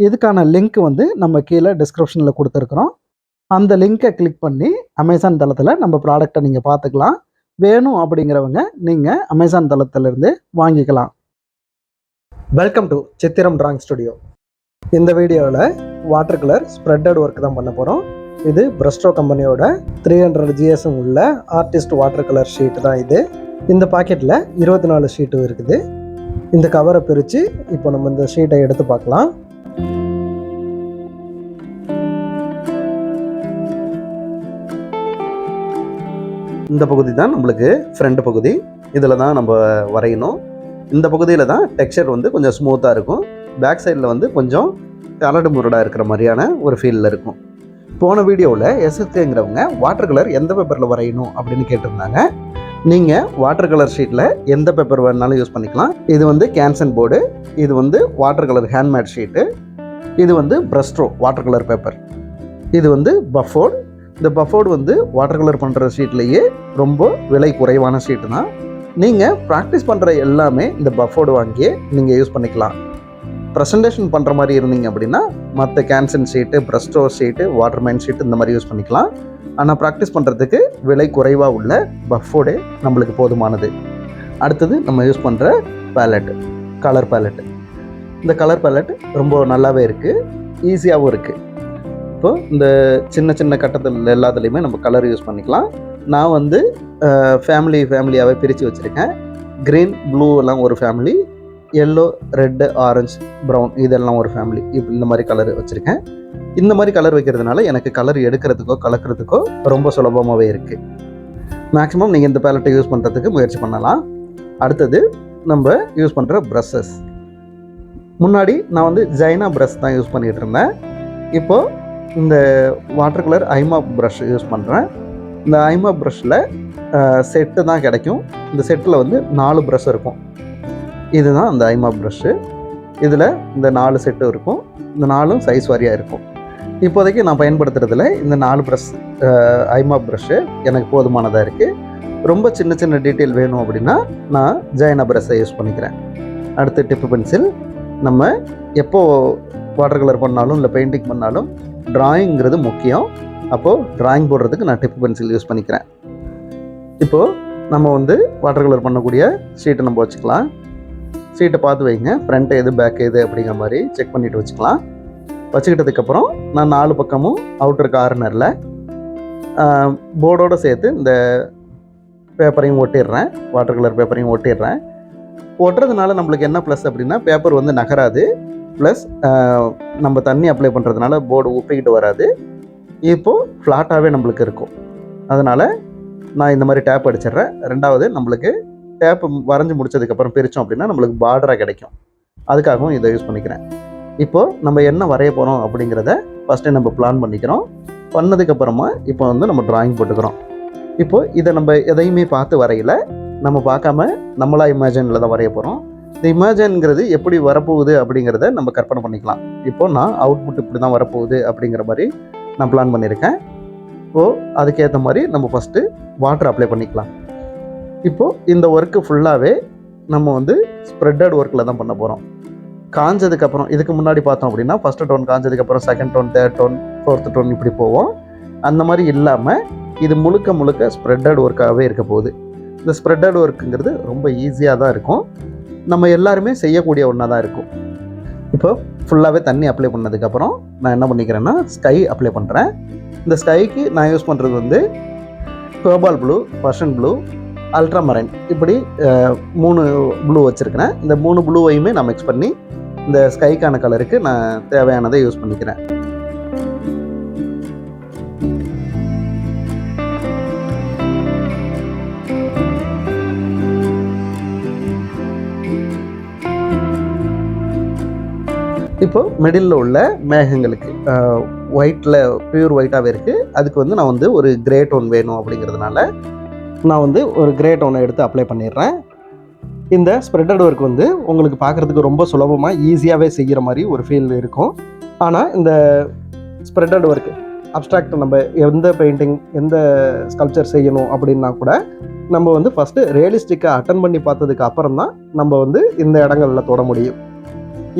இதுக்கான லிங்க் வந்து நம்ம கீழே டிஸ்கிரிப்ஷனில் கொடுத்துருக்குறோம். அந்த லிங்க்கை கிளிக் பண்ணி அமேசான் தளத்தில் நம்ம ப்ராடக்டை நீங்கள் பார்த்துக்கலாம். வேணும் அப்படிங்கிறவங்க நீங்கள் அமேசான் தளத்திலிருந்து வாங்கிக்கலாம். Welcome to Chithiram drawing studio இந்த வீடியோவில் வாட்டர் கலர் ஸ்ப்ரெட்டட் ஒர்க் தான் பண்ண போகிறோம் இது பிரஸ்டோ கம்பெனியோட த்ரீ ஹண்ட்ரட் ஜிஎஸ்எம் உள்ள ஆர்டிஸ்ட் வாட்டர் கலர் ஷீட் தான் இது. இந்த பாக்கெட்டில் இருபத்தி நாலு ஷீட்டும் இருக்குது. இந்த கவரை பிரித்து இப்போ நம்ம இந்த ஷீட்டை எடுத்து பார்க்கலாம். இந்த பகுதி தான் நம்மளுக்கு ஃப்ரண்ட் பகுதி. இதில் தான் நம்ம வரையணும். இந்த பகுதியில் தான் டெக்ஸ்சர் வந்து கொஞ்சம் ஸ்மூத்தாக இருக்கும். பேக் சைடில் வந்து கொஞ்சம் கரடு முரடாக இருக்கிற மாதிரியான ஒரு ஃபீலில் இருக்கும். போன வீடியோவில் எஸ்எஸ்கேங்கிறவங்க வாட்டர் கலர் எந்த பேப்பரில் வரையணும் அப்படின்னு கேட்டிருந்தாங்க. நீங்கள் வாட்டர் கலர் ஷீட்டில் எந்த பேப்பர் வேணாலும் யூஸ் பண்ணிக்கலாம். இது வந்து கேன்சன் போர்டு இது வந்து வாட்டர் கலர் ஹேண்ட்மேட் ஷீட்டு இது வந்து பிரஸ்ட்ரோ வாட்டர் கலர் பேப்பர் இது வந்து பஃபோர்ட் இந்த பஃபோர்டு வந்து வாட்டர் கலர் பண்ணுற ஷீட்லேயே ரொம்ப விலை குறைவான ஷீட்டு தான். நீங்கள் ப்ராக்டிஸ் பண்ணுற எல்லாமே இந்த பஃபோர்டு வாங்கியே நீங்கள் யூஸ் பண்ணிக்கலாம். ப்ரெசன்டேஷன் பண்ணுற மாதிரி இருந்தீங்க அப்படின்னா மற்ற Canson sheet Presto sheet Waterman sheet இந்த மாதிரி யூஸ் பண்ணிக்கலாம். ஆனால் ப்ராக்டிஸ் பண்ணுறதுக்கு விலை குறைவாக உள்ள பஃபோர்டே நம்மளுக்கு போதுமானது. அடுத்தது நம்ம யூஸ் பண்ணுற பேலட் கலர் பேலட் இந்த கலர் பேலட் ரொம்ப நல்லாவே இருக்குது ஈஸியாகவும் இருக்குது அப்போ இந்த சின்ன சின்ன கட்டத்தில் எல்லாத்துலேயுமே நம்ம கலர் யூஸ் பண்ணிக்கலாம். நான் வந்து ஃபேமிலி ஃபேமிலியாகவே பிரித்து வச்சுருக்கேன். க்ரீன் ப்ளூ எல்லாம் ஒரு family yellow red orange brown இதெல்லாம் ஒரு ஃபேமிலி இப்போ இந்த மாதிரி கலர் வச்சுருக்கேன். இந்த மாதிரி கலர் வைக்கிறதுனால எனக்கு கலர் எடுக்கிறதுக்கோ கலக்கிறதுக்கோ ரொம்ப சுலபமாகவே இருக்குது மேக்ஸிமம் நீங்கள் இந்த பேலட்டை யூஸ் பண்ணுறதுக்கு முயற்சி பண்ணலாம். அடுத்தது நம்ம யூஸ் பண்ணுற ப்ரஷ்ஷஸ் முன்னாடி நான் வந்து ஜைனா ப்ரஷ் தான் யூஸ் பண்ணிகிட்டு இருந்தேன். இப்போது இந்த வாட்டர் கலர் ஐமா ப்ரஷ் யூஸ் பண்ணுறேன் இந்த ஐமா ப்ரஷில் செட்டு தான் கிடைக்கும். இந்த செட்டில் வந்து நாலு ப்ரஷ் இருக்கும். இதுதான் அந்த ஐமா ப்ரஷ்ஷு இதில் இந்த நாலு செட்டு இருக்கும். இந்த நாலும் சைஸ் வாரியாக இருக்கும். இப்போதைக்கு நான் பயன்படுத்துகிறதுல இந்த நாலு ப்ரஷ் ஐமா ப்ரஷ்ஷு எனக்கு போதுமானதாக இருக்குது ரொம்ப சின்ன சின்ன டீட்டெயில் வேணும் அப்படின்னா நான் ஜைனா ப்ரஷ்ஷை யூஸ் பண்ணிக்கிறேன். அடுத்து டிப்பு பென்சில் நம்ம எப்போது வாட்டர் கலர் பண்ணாலும் இல்லை பெயிண்டிங் பண்ணாலும் ட்ராயிங்கிறது முக்கியம். அப்போது ட்ராயிங் போடுறதுக்கு நான் டிப்பு பென்சில் யூஸ் பண்ணிக்கிறேன். இப்போது நம்ம வந்து வாட்டர் கலர் பண்ணக்கூடிய ஷீட்டை நம்ம வச்சுக்கலாம். சீட்டை பார்த்து வைங்க. ஃப்ரண்ட் எது பேக் எது அப்படிங்கிற மாதிரி செக் பண்ணிவிட்டு வச்சுக்கலாம். வச்சுக்கிட்டதுக்கப்புறம் நான் நாலு பக்கமும் அவுட்டர் கார்னரில் போர்டோடு சேர்த்து இந்த பேப்பரையும் ஒட்டிடுறேன். Water colour பேப்பரையும் ஒட்டிடுறேன். ஒட்டுறதுனால நம்மளுக்கு என்ன ப்ளஸ் அப்படின்னா பேப்பர் வந்து நகராது. ப்ளஸ் நம்ம தண்ணி அப்ளை பண்ணுறதுனால போர்டு உப்பிக்கிட்டு வராது. இப்போது ஃப்ளாட்டாகவே நம்மளுக்கு இருக்கும். அதனால் நான் இந்த மாதிரி டேப் அடிச்சிடுறேன். ரெண்டாவது நம்மளுக்கு டேப் வரைஞ்சி முடிச்சதுக்கப்புறம் பிரித்தோம் அப்படின்னா நம்மளுக்கு பார்டராக கிடைக்கும். அதுக்காகவும் இதை யூஸ் பண்ணிக்கிறேன். இப்போது நம்ம என்ன வரைய போகிறோம் அப்படிங்கிறத ஃபஸ்ட்டு நம்ம பிளான் பண்ணிக்கிறோம். பண்ணதுக்கப்புறமா இப்போ வந்து நம்ம ட்ராயிங் போட்டுக்கிறோம். இப்போது இதை நம்ம எதையுமே பார்த்து வரையில. நம்ம பார்க்காம நம்மளா இமேஜினில் தான் வரைய போகிறோம் இந்த இமேஜின்ங்கிறது எப்படி வரப்போகுது அப்படிங்கிறத நம்ம கற்பனை பண்ணிக்கலாம். இப்போ நான் அவுட்புட் இப்படி தான் வரப்போகுது அப்படிங்கிற மாதிரி நான் பிளான் பண்ணியிருக்கேன். இப்போது அதுக்கேற்ற மாதிரி நம்ம ஃபஸ்ட்டு வாட்டர் அப்ளை பண்ணிக்கலாம். இப்போது இந்த ஒர்க்கு ஃபுல்லாகவே நம்ம வந்து ஸ்ப்ரெட்டட் ஒர்க்கில் தான் பண்ண போகிறோம் காஞ்சதுக்கப்புறம் இதுக்கு முன்னாடி பார்த்தோம் அப்படின்னா ஃபஸ்ட்டு டோன் காஞ்சதுக்கப்புறம் second tone third tone fourth tone இப்படி போவோம். அந்த மாதிரி இல்லாமல் இது முழுக்க முழுக்க ஸ்ப்ரெட்டட் ஒர்க்காகவே இருக்க போகுது. இந்த ஸ்ப்ரெட்டட் ஒர்க்குங்கிறது ரொம்ப ஈஸியாக தான் இருக்கும். நம்ம எல்லாருமே செய்யக்கூடிய ஒன்றா தான் இருக்கும். இப்போ ஃபுல்லாகவே தண்ணி அப்ளை பண்ணதுக்கப்புறம் நான் என்ன பண்ணிக்கிறேன்னா ஸ்கை அப்ளை பண்ணுறேன் இந்த ஸ்கைக்கு நான் யூஸ் பண்ணுறது வந்து cobalt blue Prussian blue ultramarine இப்படி மூணு ப்ளூ வச்சுருக்கிறேன். இந்த மூணு ப்ளூவையுமே நான் மிக்ஸ் பண்ணி இந்த ஸ்கைக்கான கலருக்கு நான் தேவையானதை யூஸ் பண்ணிக்கிறேன். இப்போ மிடில் உள்ள மேகங்களுக்கு ஒயிட்டில் பியூர் ஒயிட்டாகவே இருக்குது அதுக்கு வந்து நான் வந்து ஒரு கிரே டோன் வேணும் அப்படிங்கிறதுனால நான் வந்து ஒரு கிரே டோனை எடுத்து அப்ளை பண்ணிடுறேன். இந்த ஸ்ப்ரெட்டட் ஒர்க் வந்து உங்களுக்கு பார்க்குறதுக்கு ரொம்ப சுலபமாக ஈஸியாகவே செய்கிற மாதிரி ஒரு ஃபீல் இருக்கும். ஆனால் இந்த ஸ்ப்ரெட்டட் ஒர்க் அப்ட்ராக்ட் நம்ம எந்த பெயிண்டிங் எந்த ஸ்கல்ப்சர் செய்யணும் அப்படின்னா கூட நம்ம வந்து ஃபஸ்ட்டு ரியலிஸ்டிக்காக அட்டன் பண்ணி பார்த்ததுக்கு அப்புறம் தான் நம்ம வந்து இந்த இடங்களில் தொட முடியும்.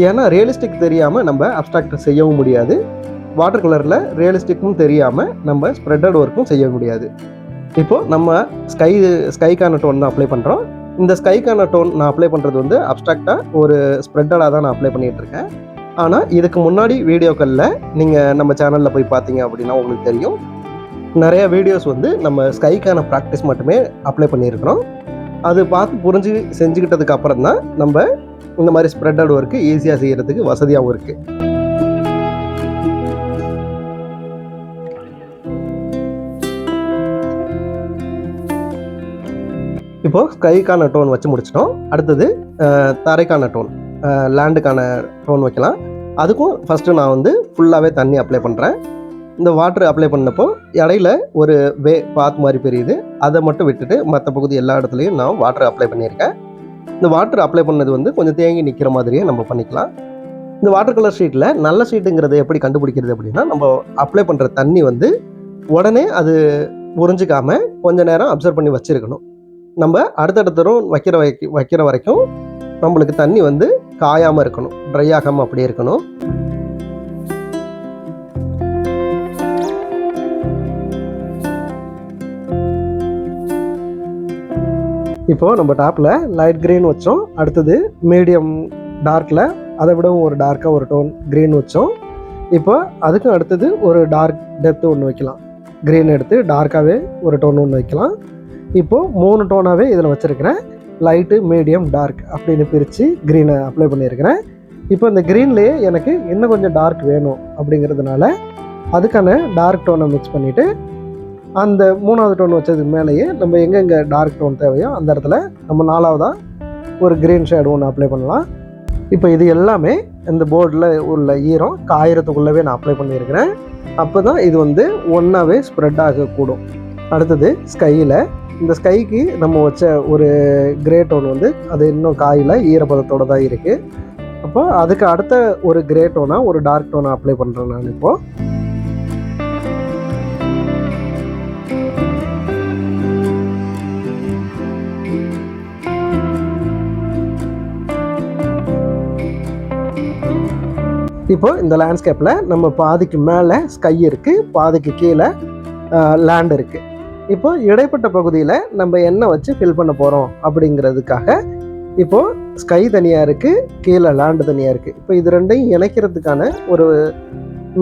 ஏன்னா ரியலிஸ்டிக் தெரியாமல் நம்ம அப்ட்ராக்ட் செய்யவும் முடியாது. வாட்டர் கலரில் ரியலிஸ்டிக்கும் தெரியாமல் நம்ம ஸ்ப்ரெட்டட் ஒர்க்கும் செய்ய முடியாது. இப்போது நம்ம ஸ்கை ஸ்கைக்கான டோன் தான் அப்ளை பண்ணுறோம் இந்த ஸ்கைக்கான டோன் நான் அப்ளை பண்ணுறது வந்து அப்ட்ராக்டாக ஒரு ஸ்ப்ரெட்டடாக தான் நான் அப்ளை பண்ணிகிட்ருக்கேன் ஆனால் இதுக்கு முன்னாடி வீடியோக்களில் நீங்கள் நம்ம சேனலில் போய் பார்த்தீங்க அப்படின்னா உங்களுக்கு தெரியும். நிறையா வீடியோஸ் வந்து நம்ம ஸ்கைக்கான ப்ராக்டிஸ் மட்டுமே அப்ளை பண்ணியிருக்கிறோம். அது பார்த்து புரிஞ்சு செஞ்சுக்கிட்டதுக்கு அப்புறம் தான் நம்ம இந்த மாதிரி ஸ்ப்ரெட்டட் ஒர்க்கு ஈஸியாக செய்கிறதுக்கு வசதியாகவும் இருக்குது இப்போது ஸ்கைக்கான டோன் வச்சு முடிச்சிட்டோம். அடுத்தது தரைக்கான டோன் லேண்டுக்கான டோன் வைக்கலாம். அதுக்கும் ஃபஸ்ட்டு நான் வந்து ஃபுல்லாகவே தண்ணி அப்ளை பண்ணுறேன் இந்த வாட்ரு அப்ளை பண்ணப்போ இடையில ஒரு வே பாத் மாதிரி பெரியுது. அதை மட்டும் விட்டுட்டு மற்ற பகுதி எல்லா இடத்துலையும் நான் வாட்ரு அப்ளை பண்ணியிருக்கேன். இந்த வாட்டர் அப்ளை பண்ணது வந்து கொஞ்சம் தேங்கி நிற்கிற மாதிரியே நம்ம பண்ணிக்கலாம். இந்த வாட்டர் கலர் ஷீட்டில் நல்ல ஷீட்டுங்கிறத எப்படி கண்டுபிடிக்கிறது அப்படின்னா நம்ம அப்ளை பண்ணுற தண்ணி வந்து உடனே அது உறிஞ்சிக்காம கொஞ்ச நேரம் அப்சர்வ் பண்ணி வச்சுருக்கணும். நம்ம அடுத்தடுத்தரும் வைக்கிற வைக்க வைக்கிற வரைக்கும் நம்மளுக்கு தண்ணி வந்து காயாமல் இருக்கணும் ட்ரை ஆகாமல் அப்படியே இருக்கணும். இப்போது நம்ம டாப்பில் லைட் க்ரீன் வச்சோம். அடுத்தது மீடியம் டார்க்கில் அதை விடவும் ஒரு டார்க்காக ஒரு டோன் க்ரீன் வச்சோம். இப்போ அதுக்கும் அடுத்தது ஒரு டார்க் டெப்த் ஒன்று வைக்கலாம். க்ரீன் எடுத்து டார்க்காகவே ஒரு டோன் ஒன்று வைக்கலாம். இப்போது மூணு டோனாகவே இதில் வச்சுருக்கிறேன். லைட்டு மீடியம் டார்க் அப்படின்னு பிரித்து க்ரீனை அப்ளை பண்ணியிருக்கிறேன். இப்போ இந்த க்ரீன்லேயே எனக்கு இன்னும் கொஞ்சம் டார்க் வேணும் அப்படிங்கிறதுனால அதுக்கான டார்க் டோனை மிக்ஸ் பண்ணிவிட்டு அந்த மூணாவது டோன் வச்சதுக்கு மேலேயே நம்ம எங்கெங்கே டார்க் டோன் தேவையோ அந்த இடத்துல நம்ம நாலாவதாக ஒரு க்ரீன் ஷேடு ஒன்று அப்ளை பண்ணலாம். இப்போ இது எல்லாமே இந்த போர்டில் உள்ள ஈரம் காயிரத்துக்குள்ளவே நான் அப்ளை பண்ணியிருக்கிறேன். அப்போ தான் இது வந்து ஒன்றாவே ஸ்ப்ரெட் ஆகக்கூடும். அடுத்தது ஸ்கையில் இந்த ஸ்கைக்கு நம்ம வச்ச ஒரு கிரே டோன் வந்து அது இன்னும் காயில் ஈரப்பதத்தோடு தான் இருக்குது அப்போ அதுக்கு அடுத்த ஒரு கிரே டோனாக ஒரு டார்க் டோனை அப்ளை பண்ணுறேன் நான் இப்போது இப்போ இந்த லேண்ட்ஸ்கேப்பில் நம்ம பாதிக்கு மேலே ஸ்கை இருக்குது பாதிக்கு கீழே லேண்ட் இருக்குது இப்போ இடைப்பட்ட பகுதியில் நம்ம என்ன வச்சு ஃபில் பண்ண போகிறோம் அப்படிங்கிறதுக்காக இப்போது ஸ்கை தனியாக இருக்குது கீழே லேண்டு தனியாக இருக்குது இப்போ இது ரெண்டையும் இணைக்கிறதுக்கான ஒரு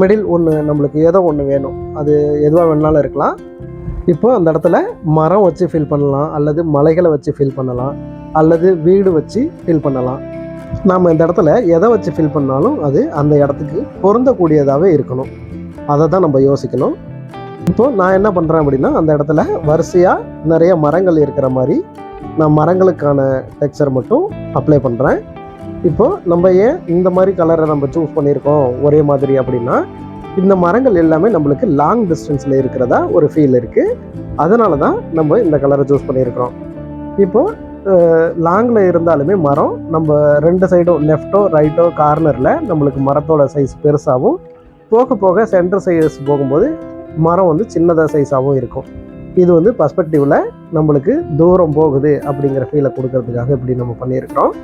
மிடில் ஒன்று நம்மளுக்கு ஏதோ ஒன்று வேணும். அது எதுவாக வேணாலும் இருக்கலாம். இப்போ அந்த இடத்துல மரம் வச்சு ஃபில் பண்ணலாம் அல்லது மலைகளை வச்சு ஃபில் பண்ணலாம் அல்லது வீடு வச்சு ஃபில் பண்ணலாம். நாம் இந்த இடத்துல எதை வச்சு ஃபில் பண்ணாலும் அது அந்த இடத்துக்கு பொருந்தக்கூடியதாகவே இருக்கணும். அதை தான் நம்ம யோசிக்கணும். இப்போது நான் என்ன பண்ணுறேன் அப்படின்னா அந்த இடத்துல வரிசையாக நிறைய மரங்கள் இருக்கிற மாதிரி நான் மரங்களுக்கான டெக்ஸ்சர் மட்டும் அப்ளை பண்ணுறேன் இப்போது நம்ம ஏன் இந்த மாதிரி கலரை நம்ம சூஸ் பண்ணியிருக்கோம் ஒரே மாதிரி அப்படின்னா இந்த மரங்கள் எல்லாமே நம்மளுக்கு லாங் டிஸ்டன்ஸில் இருக்கிறதா ஒரு ஃபீல் இருக்குது அதனால தான் நம்ம இந்த கலரை சூஸ் பண்ணியிருக்கிறோம். இப்போது லாங்கில் இருந்தாலுமே மரம் நம்ம ரெண்டு சைடும் லெஃப்ட்டோ ரைட்டோ கார்னரில் நம்மளுக்கு மரத்தோட சைஸ் பெருசாகவும் போக போக சென்டர் சைஸ் போகும்போது மரம் வந்து சின்னதாக சைஸாகவும் இருக்கும். இது வந்து பர்ஸ்பெக்டிவில் நம்மளுக்கு தூரம் போகுது அப்படிங்கிற ஃபீலை கொடுக்கறதுக்காக இப்படி நம்ம பண்ணியிருக்கிறோம்.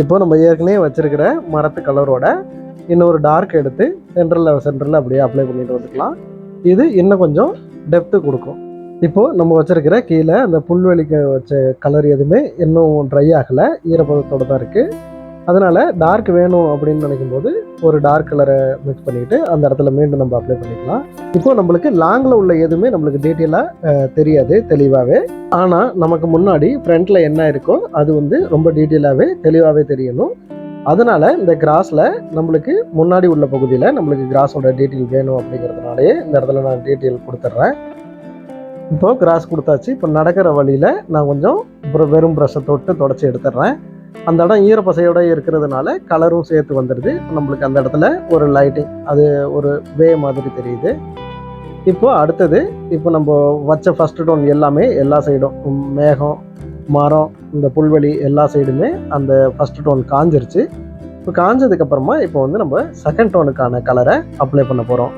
இப்போ நம்ம ஏற்கனவே வச்சுருக்கிற மரத்து கலரோட இன்னொரு டார்க் எடுத்து சென்டரில் சென்டரில் அப்படியே அப்ளை பண்ணிட்டு வந்துக்கலாம். இது இன்னும் கொஞ்சம் டெப்த்து கொடுக்கும். இப்போது நம்ம வச்சுருக்கிற கீழே அந்த புல்வெளிக்கு வச்ச கலர் எதுவுமே இன்னும் ட்ரை ஆகலை. ஈரப்பதத்தோடு தான் இருக்குது அதனால் டார்க் வேணும் அப்படின்னு நினைக்கும் போது ஒரு டார்க் கலரை மிக்ஸ் பண்ணிவிட்டு அந்த இடத்துல மீண்டும் நம்ம அப்ளை பண்ணிக்கலாம். இப்போ நம்மளுக்கு லாங்கில் உள்ள எதுவுமே நம்மளுக்கு டீட்டெயிலாக தெரியாது தெளிவாகவே ஆனால் நமக்கு முன்னாடி ஃப்ரண்ட்டில் என்ன இருக்கோ அது வந்து ரொம்ப டீட்டெயிலாகவே தெளிவாகவே தெரியணும். அதனால் இந்த கிராஸில் நம்மளுக்கு முன்னாடி உள்ள பகுதியில் நம்மளுக்கு கிராஸோட டீட்டெயில் வேணும் அப்படிங்கிறதுனாலே இந்த இடத்துல நான் டீட்டெயில் கொடுத்துட்றேன். இப்போது கிராஸ் கொடுத்தாச்சு. இப்போ நடக்கிற வழியில் நான் கொஞ்சம் வெறும் ப்ரஷ்ஷை தொட்டு தொடச்சி எடுத்துடுறேன். அந்த இடம் ஈரப்பசையோட இருக்கிறதுனால கலரும் சேர்த்து வந்துடுது நம்மளுக்கு அந்த இடத்துல ஒரு லைட்டிங் அது ஒரு வே மாதிரி தெரியுது. இப்போ அடுத்தது இப்போ நம்ம வச்ச ஃபர்ஸ்ட் டோன் எல்லாமே எல்லா சைடும் மேகம் மரம் இந்த புல்வெளி எல்லா சைடுமே அந்த ஃபஸ்ட்டு டோன் காஞ்சிருச்சு. இப்போ காஞ்சதுக்கப்புறமா இப்போ வந்து நம்ம செகண்ட் டோனுக்கான கலரை அப்ளை பண்ண போகிறோம்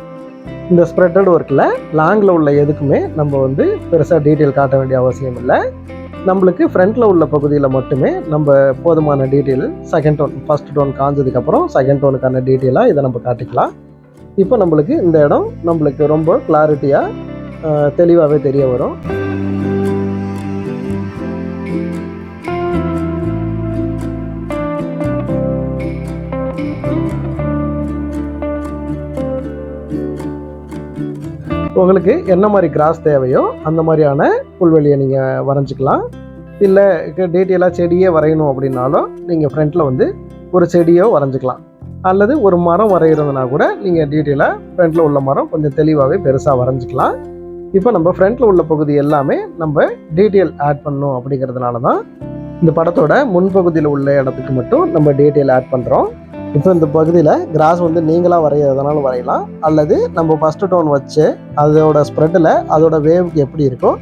இந்த ஸ்ப்ரெட்டட் ஒர்க்கில் லாங்கில் உள்ள எதுக்குமே நம்ம வந்து பெருசாக டீட்டெயில் காட்ட வேண்டிய அவசியம் இல்லை. நம்மளுக்கு ஃப்ரண்ட்டில் உள்ள பகுதியில் மட்டுமே நம்ம போதுமான detail second tone first tone காஞ்சதுக்கப்புறம் செகண்ட் டோனுக்கான டீட்டெயிலாக இதை நம்ம காட்டிக்கலாம். இப்போ நம்மளுக்கு இந்த இடம் நம்மளுக்கு ரொம்ப கிளாரிட்டியாக தெளிவாகவே தெரிய வரும். உங்களுக்கு என்ன மாதிரி கிராஸ் தேவையோ அந்த மாதிரியான புல்வெளியை நீங்கள் வரைஞ்சிக்கலாம். இல்லை டீட்டெயிலாக செடியே வரையணும் அப்படின்னாலும் நீங்கள் ஃப்ரண்ட்டில் வந்து ஒரு செடியோ வரைஞ்சிக்கலாம். அல்லது ஒரு மரம் வரைகிறதுனா கூட நீங்கள் டீட்டெயிலாக ஃப்ரண்ட்டில் உள்ள மரம் கொஞ்சம் தெளிவாகவே பெருசாக வரைஞ்சிக்கலாம். இப்போ நம்ம ஃப்ரண்ட்டில் உள்ள பகுதி எல்லாமே நம்ம டீட்டெயில் ஆட் பண்ணணும் அப்படிங்கிறதுனால தான் இந்த படத்தோட முன்பகுதியில் உள்ள இடத்துக்கு மட்டும் நம்ம டீட்டெயில் ஆட் பண்ணுறோம் இப்போ இந்த பகுதியில் கிராஸ் வந்து நீங்களாக வரைகிறதுனாலும் வரையலாம். அல்லது நம்ம ஃபஸ்ட்டு டோன் வச்சு அதோட ஸ்ப்ரெட்டில் அதோட வேவுக்கு எப்படி இருக்கோ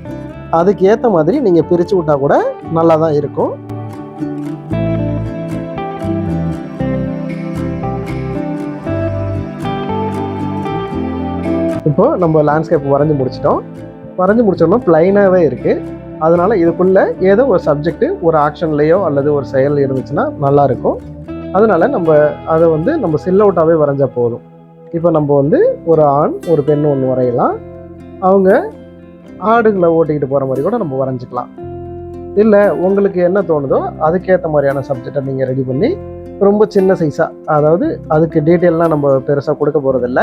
அதுக்கு ஏற்ற மாதிரி நீங்கள் பிரித்து விட்டா கூட நல்லா தான் இருக்கும். இப்போ நம்ம லேண்ட்ஸ்கேப் வரைஞ்சி முடிச்சிட்டோம். வரைஞ்சி முடிச்சோம்னா ப்ளைனாகவே இருக்குது அதனால் இதுக்குள்ளே ஏதோ ஒரு சப்ஜெக்ட்டு ஒரு ஆக்ஷன்லேயோ அல்லது ஒரு செயல் இருந்துச்சுன்னா நல்லா இருக்கும். அதனால நம்ம அதை வந்து நம்ம சில் அவுட்டாகவே வரைஞ்சா போதும். இப்போ நம்ம வந்து ஒரு ஆண் ஒரு பெண் ஒன்று வரையலாம். அவங்க ஆடுகளை ஓட்டிக்கிட்டு போகிற மாதிரி கூட நம்ம வரைஞ்சிக்கலாம். இல்லை உங்களுக்கு என்ன தோணுதோ அதுக்கேற்ற மாதிரியான சப்ஜெக்டை நீங்கள் ரெடி பண்ணி ரொம்ப சின்ன சைஸாக அதாவது அதுக்கு டீட்டெயிலெலாம் நம்ம பெருசாக கொடுக்க போகிறதில்ல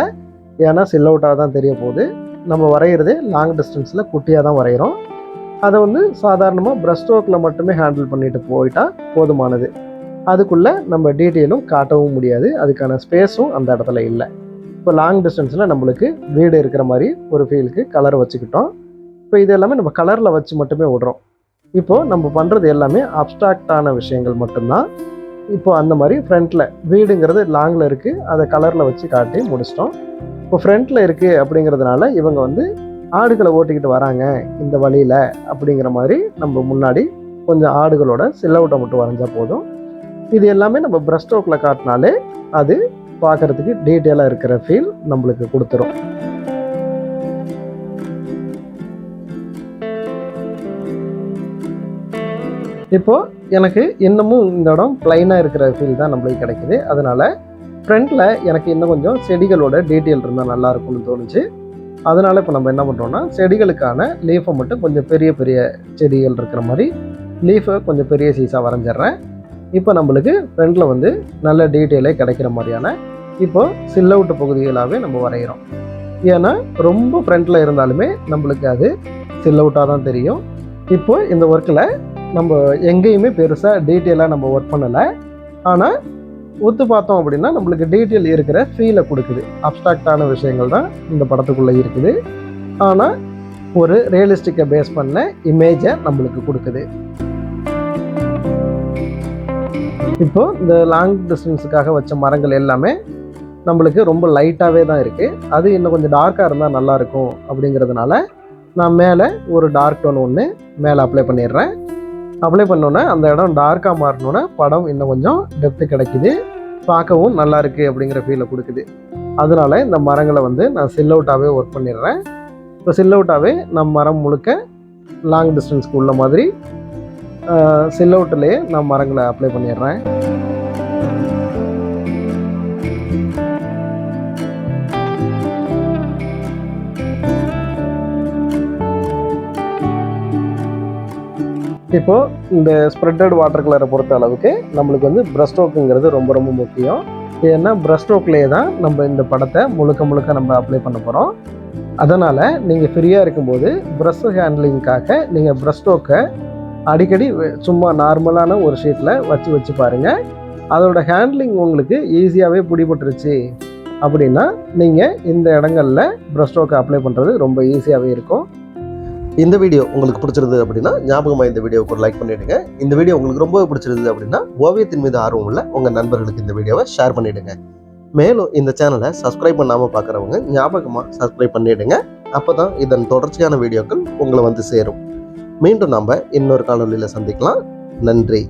ஏன்னா சில் அவுட்டாக தான் தெரிய போகுது. நம்ம வரைகிறது லாங் டிஸ்டன்ஸில் குட்டியாக தான் வரைகிறோம் அதை வந்து சாதாரணமாக ப்ரஷ் ஸ்ட்ரோக்கில் மட்டுமே ஹேண்டில் பண்ணிட்டு போயிட்டால் போதுமானது. அதுக்குள்ளே நம்ம டீட்டெயிலும் காட்டவும் முடியாது. அதுக்கான ஸ்பேஸும் அந்த இடத்துல இல்லை. இப்போ லாங் டிஸ்டன்ஸில் நம்மளுக்கு வீடு இருக்கிற மாதிரி ஒரு ஃபீலுக்கு கலர் வச்சுக்கிட்டோம். இப்போ இது எல்லாமே நம்ம கலரில் வச்சு மட்டுமே விடுறோம். இப்போது நம்ம பண்ணுறது எல்லாமே அப்ட்ராக்டான விஷயங்கள் மட்டும்தான். இப்போ அந்த மாதிரி ஃப்ரண்ட்டில் வீடுங்கிறது லாங்கில் இருக்குது அதை கலரில் வச்சு காட்டி முடிச்சிட்டோம். இப்போ ஃப்ரண்ட்டில் இருக்குது அப்படிங்கிறதுனால இவங்க வந்து ஆடுகளை ஓட்டிக்கிட்டு வராங்க இந்த வழியில் அப்படிங்கிற மாதிரி நம்ம முன்னாடி கொஞ்சம் ஆடுகளோட சில்லவுட்டை மட்டும் வரைஞ்சால் போதும். இது எல்லாமே நம்ம ப்ரஷ் ஸ்ட்ரோக்கில் காட்டினாலே அது பார்க்கறதுக்கு டீட்டெயிலாக இருக்கிற ஃபீல் நம்மளுக்கு கொடுத்துரும். இப்போ எனக்கு இன்னமும் இந்த இடம் ப்ளைனாக இருக்கிற ஃபீல் தான் நம்மளுக்கு கிடைக்குது. அதனால் ஃப்ரண்ட்டில் எனக்கு இன்னும் கொஞ்சம் செடிகளோட டீட்டெயில் இருந்தால் நல்லா இருக்கும்னு தோணுச்சு. அதனால் இப்போ நம்ம என்ன பண்ணுறோன்னா செடிகளுக்கான லீஃபை மட்டும் கொஞ்சம் பெரிய பெரிய செடிகள் இருக்கிற மாதிரி லீஃபை கொஞ்சம் பெரிய சைஸாக வரைஞ்சிட்றேன். இப்போ நம்மளுக்கு ஃப்ரண்டில் வந்து நல்ல டீட்டெயிலே கிடைக்கிற மாதிரியான இப்போ சில் அவுட் பகுதிகளாகவே நம்ம வரைகிறோம். ஏன்னா ரொம்ப ஃப்ரண்ட்டில் இருந்தாலுமே நம்மளுக்கு அது சில் அவுட்டாக தான் தெரியும். இப்போ இந்த ஒர்க்கில் நம்ம எங்கேயுமே பெருசாக டீட்டெயிலாக நம்ம ஒர்க் பண்ணலை. ஆனால் ஒத்து பார்த்தோம் அப்படின்னா நம்மளுக்கு டீட்டெயில் இருக்கிற ஃபீலை கொடுக்குது. அப்டிராக்டான விஷயங்கள் தான் இந்த படத்துக்குள்ளே இருக்குது. ஆனால் ஒரு ரியலிஸ்டிக்கை பேஸ் பண்ண இமேஜை நம்மளுக்கு கொடுக்குது. இப்போ இந்த லாங் டிஸ்டன்ஸுக்காக வச்ச மரங்கள் எல்லாமே நம்மளுக்கு ரொம்ப லைட்டாகவே தான் இருக்குது அது இன்னும் கொஞ்சம் டார்க்காக இருந்தால் நல்லாயிருக்கும் அப்படிங்கிறதுனால நான் மேலே ஒரு டார்க் டோன் ஒன்று மேலே அப்ளை பண்ணிடுறேன். அப்ளை பண்ணோன்னே அந்த இடம் டார்க்காக மாறினோன்னே படம் இன்னும் கொஞ்சம் டெப்த்து கிடைக்குது. பார்க்கவும் நல்லா இருக்குது அப்படிங்கிற ஃபீலை கொடுக்குது. அதனால இந்த மரங்களை வந்து நான் சில் அவுட்டாகவே ஒர்க் பண்ணிடுறேன். இப்போ சில் அவுட்டாகவே நம்ம மரம் முழுக்க லாங் டிஸ்டன்ஸ்க்கு உள்ள மாதிரி சில் அவுட்லேயே நான் மரங்களை அப்ளை பண்ணிடுறேன். இப்போ இந்த ஸ்ப்ரெட்டட் வாட்டர் கலரை பொறுத்த அளவுக்கு நம்மளுக்கு வந்து ப்ரஷ் ஸ்ட்ரோக்குங்கிறது ரொம்ப ரொம்ப முக்கியம். ஏன்னா ப்ரஷ் ஸ்ட்ரோக்லேயே தான் நம்ம இந்த படத்தை முழுக்க முழுக்க நம்ம அப்ளை பண்ண போகிறோம் அதனால் நீங்கள் ஃப்ரீயாக இருக்கும்போது ப்ரஷ் ஹேண்ட்லிங்காக நீங்கள் ப்ரஷ் ஸ்ட்ரோக்கை அடிக்கடி சும்மா நார்மலான ஒரு ஷீட்டில் வச்சு வச்சு பாருங்கள் அதோட ஹேண்ட்லிங் உங்களுக்கு ஈஸியாகவே பிடிபட்டுருச்சு அப்படின்னா நீங்கள் இந்த இடங்களில் ப்ரஷ் ஸ்ட்ரோக்கை அப்ளை பண்ணுறது ரொம்ப ஈஸியாகவே இருக்கும். இந்த வீடியோ உங்களுக்கு பிடிச்சிருந்தது அப்படின்னா ஞாபகமாக இந்த வீடியோவுக்கு ஒரு லைக் பண்ணிவிடுங்க இந்த வீடியோ உங்களுக்கு ரொம்ப பிடிச்சிருந்தது அப்படின்னா ஓவியத்தின் மீது ஆர்வம் உள்ள உங்கள் நண்பர்களுக்கு இந்த வீடியோவை ஷேர் பண்ணிவிடுங்க மேலும் இந்த சேனலை சப்ஸ்கிரைப் பண்ணாமல் பார்க்குறவங்க ஞாபகமாக சப்ஸ்கிரைப் பண்ணிவிடுங்க அப்போ தான் இதன் தொடர்ச்சியான வீடியோக்கள் உங்களை வந்து சேரும். மீண்டும் நாம் இன்னொரு காணொலியில் சந்திக்கலாம். நன்றி.